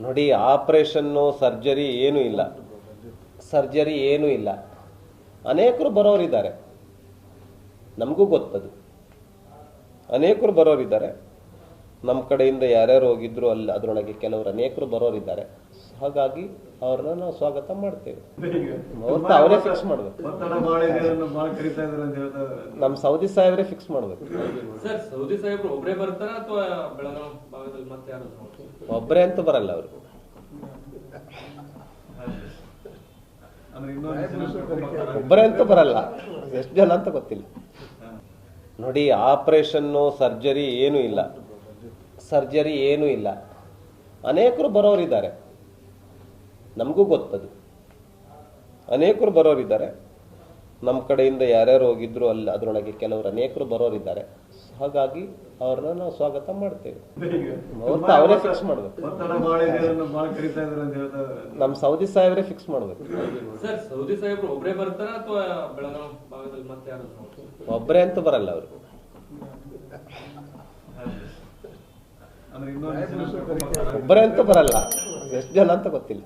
ನೋಡಿ operation surgery ಏನೂ ಇಲ್ಲ. ಸರ್ಜರಿ ಏನೂ ಇಲ್ಲ. ಅನೇಕರು ಬರೋರಿದ್ದಾರೆ. ನಮಗೂ ಗೊತ್ತದು. ಅನೇಕರು ಬರೋರಿದ್ದಾರೆ. ನಮ್ಮ ಕಡೆಯಿಂದ ಯಾರ್ಯಾರು ಹೋಗಿದ್ರು ಅಲ್ಲಿ ಅದರೊಳಗೆ ಕೆಲವರು ಅನೇಕರು ಬರೋರಿದ್ದಾರೆ. ಹಾಗಾಗಿ ಅವ್ರನ್ನ ನಾವು ಸ್ವಾಗತ ಮಾಡ್ತೇವೆ. ಅವರೇ ಫಿಕ್ಸ್ ಮಾಡ್ಬೇಕು. ನಮ್ಮ ಸೌದಿ ಸಾಹೇಬ್ರೆ ಫಿಕ್ಸ್ ಮಾಡ್ಬೇಕು. ಒಬ್ಬರೇ ಅಂತ ಬರಲ್ಲ ಅವರು. ಒಬ್ಬರೇ ಅಂತ ಬರಲ್ಲ. ಎಷ್ಟು ಜನ ಅಂತ ಗೊತ್ತಿಲ್ಲ. ನೋಡಿ ಆಪರೇಷನ್ನು ಸರ್ಜರಿ ಏನೂ ಇಲ್ಲ. ಸರ್ಜರಿ ಏನೂ ಇಲ್ಲ. ಅನೇಕರು ಬರೋರಿದ್ದಾರೆ. ನಮಗೂ ಗೊತ್ತದು. ಅನೇಕರು ಬರೋರಿದ್ದಾರೆ. ನಮ್ಮ ಕಡೆಯಿಂದ ಯಾರ್ಯಾರು ಹೋಗಿದ್ರು ಅಲ್ಲಿ ಅದರೊಳಗೆ ಕೆಲವರು ಅನೇಕರು ಬರೋರಿದ್ದಾರೆ. ಹಾಗಾಗಿ ಅವ್ರನ್ನ ನಾವು ಸ್ವಾಗತ ಮಾಡ್ತೇವೆ. ಅವರೇ ಫಿಕ್ಸ್ ಮಾಡ್ಬೇಕು. ನಮ್ಮ ಸೌದಿ ಸಾಹೇಬರೇ ಫಿಕ್ಸ್ ಮಾಡ್ಬೇಕು. ಒಬ್ಬರೇ ಅಂತೂ ಬರಲ್ಲ ಅವರು. ಒಬ್ಬರೇ ಅಂತೂ ಬರಲ್ಲ. ಎಷ್ಟು ಜನ ಅಂತ ಗೊತ್ತಿಲ್ಲ.